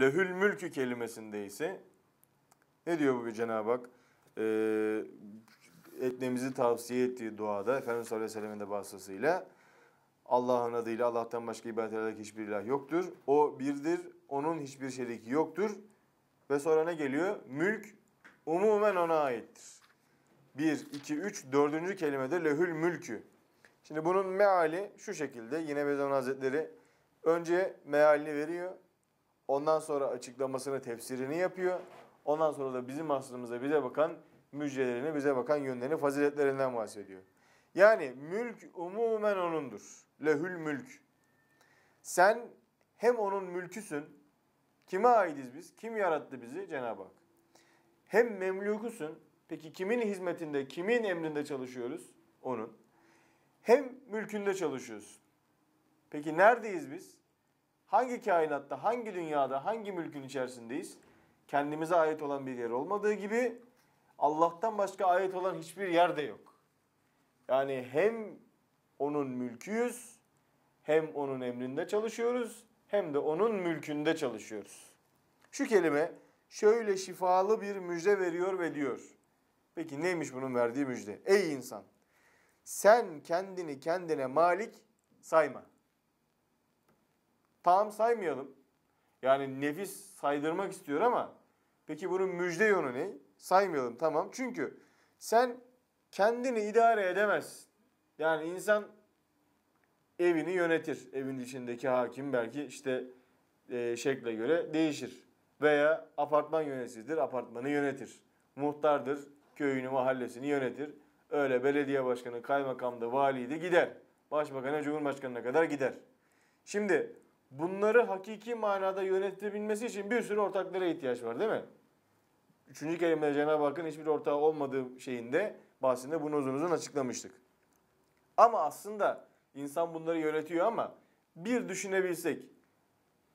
Lehül mülkü kelimesinde ise ne diyor bu Cenab-ı Hak? Ee, etmemizi tavsiye ettiği duada Efendimiz sallallahu aleyhi ve sellem'in Allah'ın adıyla Allah'tan başka ibadet edilecek hiçbir ilah yoktur. O birdir, onun hiçbir şeriki yoktur. Ve sonra ne geliyor? Mülk umumen ona aittir. Bir, iki, üç, dördüncü kelimede lehül mülkü. Şimdi bunun meali şu şekilde. Yine Beyzan Hazretleri önce mealini veriyor. Ondan sonra açıklamasını, tefsirini yapıyor. Ondan sonra da bizim aslımıza bize bakan müjdelerini, bize bakan yönlerini, faziletlerinden bahsediyor. Yani mülk umumen onundur. Lehül mülk. Sen hem onun mülküsün. Kime aitiz biz? Kim yarattı bizi? Cenab-ı Hak. Hem memlukusun. Peki kimin hizmetinde, kimin emrinde çalışıyoruz? Onun. Hem mülkünde çalışıyoruz. Peki neredeyiz biz? Hangi kainatta, hangi dünyada, hangi mülkün içerisindeyiz? Kendimize ait olan bir yer olmadığı gibi Allah'tan başka ait olan hiçbir yer de yok. Yani hem onun mülküyüz, hem onun emrinde çalışıyoruz, hem de onun mülkünde çalışıyoruz. Şu kelime şöyle şifalı bir müjde veriyor ve diyor. Peki neymiş bunun verdiği müjde? Ey insan! Sen kendini kendine malik sayma. Tam saymayalım. Yani nefis saydırmak istiyor ama peki bunun müjde yönü ne? Saymayalım tamam. Çünkü sen kendini idare edemezsin. Yani insan evini yönetir. Evin içindeki hakim belki işte e, şekle göre değişir. Veya apartman yöneticidir, apartmanı yönetir. Muhtardır, köyünü, mahallesini yönetir. Öyle belediye başkanı, kaymakamdı, valiydi gider. Başbakana, cumhurbaşkanına kadar gider. Şimdi bunları hakiki manada yönetebilmesi için bir sürü ortaklara ihtiyaç var değil mi? Üçüncü kelimede Cenab-ı Hakk'ın hiçbir ortağı olmadığı şeyinde bahsinde bunu uzun uzun açıklamıştık. Ama aslında insan bunları yönetiyor ama bir düşünebilsek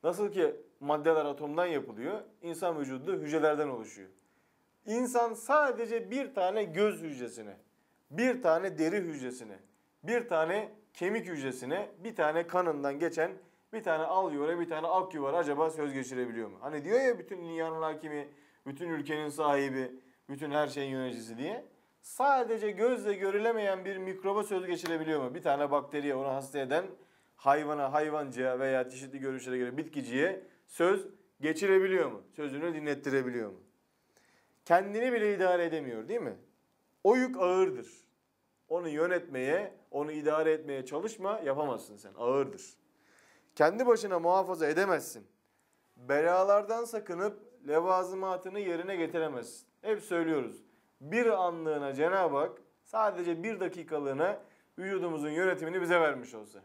nasıl ki maddeler atomdan yapılıyor, insan vücudu hücrelerden oluşuyor. İnsan sadece bir tane göz hücresine, bir tane deri hücresine, bir tane kemik hücresine, bir tane kanından geçen bir tane al yuvara, bir tane ak yuvara acaba söz geçirebiliyor mu? Hani diyor ya bütün dünyanın hakimi, bütün ülkenin sahibi, bütün her şeyin yöneticisi diye. Sadece gözle görülemeyen bir mikroba söz geçirebiliyor mu? Bir tane bakteriye onu hasta eden hayvana, hayvancıya veya çeşitli görüşlere göre bitkiciye söz geçirebiliyor mu? Sözünü dinlettirebiliyor mu? Kendini bile idare edemiyor değil mi? O yük ağırdır. Onu yönetmeye, onu idare etmeye çalışma, yapamazsın sen. Ağırdır. Kendi başına muhafaza edemezsin. Belalardan sakınıp levazımatını yerine getiremezsin. Hep söylüyoruz. Bir anlığına Cenab-ı Hak sadece bir dakikalığına vücudumuzun yönetimini bize vermiş olsa.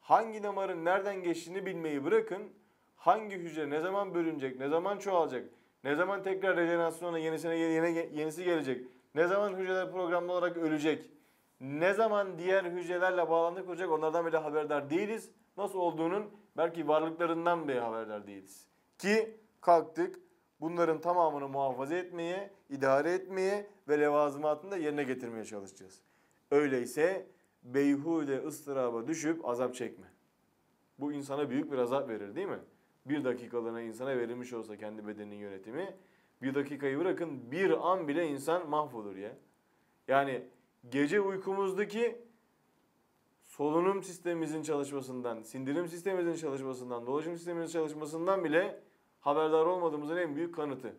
Hangi damarın nereden geçtiğini bilmeyi bırakın. Hangi hücre ne zaman bölünecek, ne zaman çoğalacak, ne zaman tekrar rejenerasyona yenisine yeni, yenisi gelecek, ne zaman hücreler programlı olarak ölecek, ne zaman diğer hücrelerle bağlantı kuracak onlardan bile haberdar değiliz. Nasıl olduğunun belki varlıklarından bile haberdar değiliz. Ki kalktık bunların tamamını muhafaza etmeye, idare etmeye ve levazımatını da yerine getirmeye çalışacağız. Öyleyse beyhude ıstıraba düşüp azap çekme. Bu insana büyük bir azap verir değil mi? Bir dakikalığına insana verilmiş olsa kendi bedeninin yönetimi, bir dakikayı bırakın bir an bile insan mahvolur ya. Yani gece uykumuzdaki solunum sistemimizin çalışmasından, sindirim sistemimizin çalışmasından, dolaşım sistemimizin çalışmasından bile haberdar olmadığımızın en büyük kanıtı.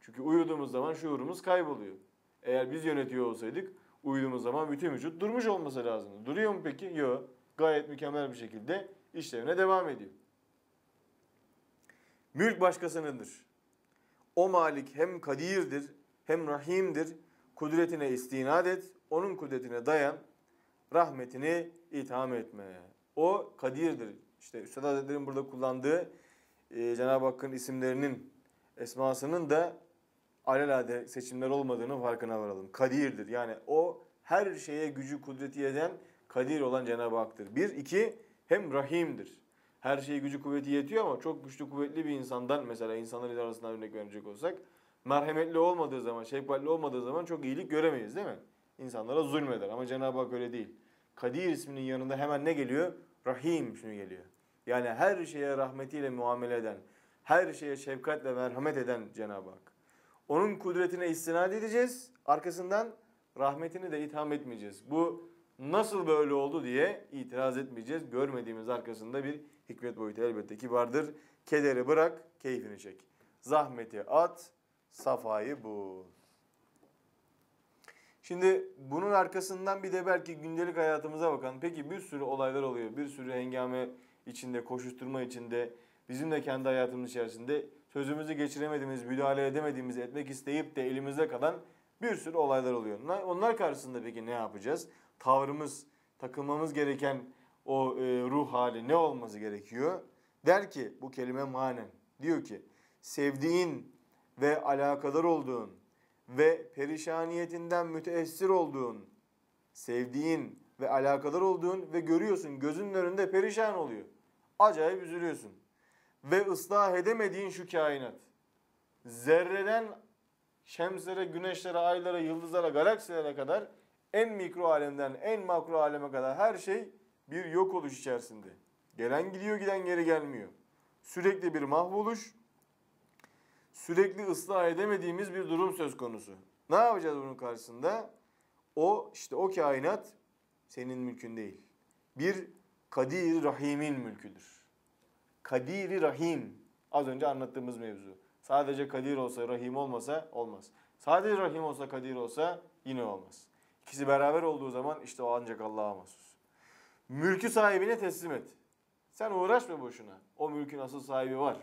Çünkü uyuduğumuz zaman şuurumuz kayboluyor. Eğer biz yönetiyor olsaydık uyuduğumuz zaman bütün vücut durmuş olması lazım. Duruyor mu peki? Yok. Gayet mükemmel bir şekilde işlevine devam ediyor. Mülk başkasınındır. O malik hem kadirdir hem rahimdir. Kudretine istinad et, onun kudretine dayan, rahmetini itham etme. O kadirdir. İşte Üstad Hazretleri'nin burada kullandığı e, Cenab-ı Hakk'ın isimlerinin, esmasının da alelade seçimler olmadığını farkına varalım. Kadirdir. Yani o her şeye gücü, kudreti yeten kadir olan Cenab-ı Hak'tır. Bir, iki, hem rahimdir. Her şeye gücü, kuvveti yetiyor ama çok güçlü, kuvvetli bir insandan mesela insanların arasından örnek verecek olsak merhametli olmadığı zaman, şefkatli olmadığı zaman çok iyilik göremeyiz değil mi? İnsanlara zulmeder ama Cenab-ı Hak öyle değil. Kadir isminin yanında hemen ne geliyor? Rahim ismi geliyor. Yani her şeye rahmetiyle muamele eden, Her şeye şefkat ve merhamet eden Cenab-ı Hak. Onun kudretine istinad edeceğiz. Arkasından rahmetini de itham etmeyeceğiz. Bu nasıl böyle oldu diye itiraz etmeyeceğiz. Görmediğimiz arkasında bir hikmet boyutu elbette ki vardır. Kederi bırak, keyfini çek. Zahmeti at, safayı bul. Şimdi bunun arkasından bir de belki gündelik hayatımıza bakan peki bir sürü olaylar oluyor. Bir sürü hengame içinde, koşuşturma içinde bizim de kendi hayatımız içerisinde sözümüzü geçiremediğimiz, müdahale edemediğimiz, etmek isteyip de elimizde kalan bir sürü olaylar oluyor. Onlar karşısında peki ne yapacağız? Tavrımız, takılmamız gereken o e, ruh hali ne olması gerekiyor? Der ki bu kelime manen. Diyor ki sevdiğin ve alakadar olduğun ve perişaniyetinden müteessir olduğun, sevdiğin ve alakadar olduğun ve görüyorsun gözünün önünde perişan oluyor. Acayip üzülüyorsun. Ve ıslah edemediğin şu kainat. Zerreden şemslere, güneşlere, aylara, yıldızlara, galaksilere kadar en mikro alemden en makro aleme kadar her şey bir yok oluş içerisinde. Gelen gidiyor, giden geri gelmiyor. Sürekli bir mahvoluş, sürekli ıslah edemediğimiz bir durum söz konusu. Ne yapacağız bunun karşısında? O işte o kainat senin mülkün değil. Bir Kadir Rahim'in mülküdür. Kadiri Rahim. Az önce anlattığımız mevzu. Sadece Kadir olsa, Rahim olmasa olmaz. Sadece Rahim olsa, Kadir olsa yine olmaz. İkisi beraber olduğu zaman işte o ancak Allah'a mahsus. Mülkü sahibine teslim et. Sen uğraşma boşuna. O mülkün asıl sahibi var.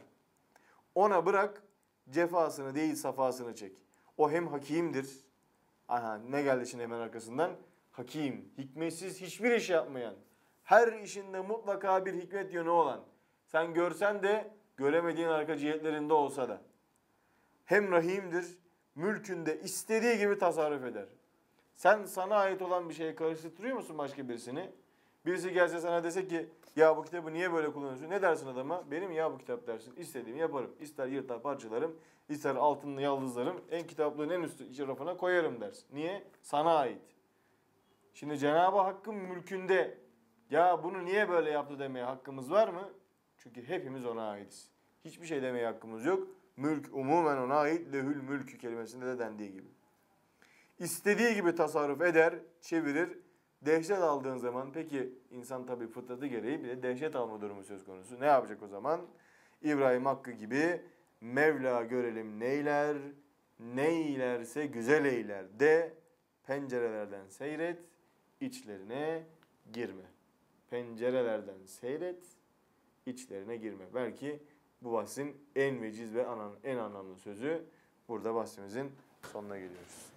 Ona bırak cefasını değil safasını çek. O hem hakimdir. Aha ne geldi şimdi hemen arkasından? Hakim, hikmetsiz hiçbir iş yapmayan. Her işinde mutlaka bir hikmet yönü olan. Sen görsen de göremediğin arka cihetlerinde olsa da. Hem rahimdir, mülkünde istediği gibi tasarruf eder. Sen sana ait olan bir şeye karıştırıyor musun başka birisini? Birisi gelse sana dese ki ya bu kitabı niye böyle kullanıyorsun? Ne dersin adama? Benim ya bu kitap dersin. İstediğimi yaparım. İster yırtar parçalarım, ister altınlı yaldızlarım. En kitaplığın en üstü rafına koyarım dersin. Niye? Sana ait. Şimdi Cenab-ı Hakk'ın mülkünde ya bunu niye böyle yaptı demeye hakkımız var mı? Çünkü hepimiz ona aitiz. Hiçbir şey demeye hakkımız yok. Mülk umumen ona ait. Lehül mülkü kelimesinde de dendiği gibi. İstediği gibi tasarruf eder, çevirir. Dehşet aldığın zaman peki insan tabii fıtratı gereği bir de dehşet alma durumu söz konusu. Ne yapacak o zaman? İbrahim Hakkı gibi Mevla görelim neyler, neylerse güzel eyler de pencerelerden seyret, içlerine girme. Pencerelerden seyret, içlerine girme. Belki bu bahsin en veciz ve anan- en anlamlı sözü burada bahsimizin sonuna geliyoruz.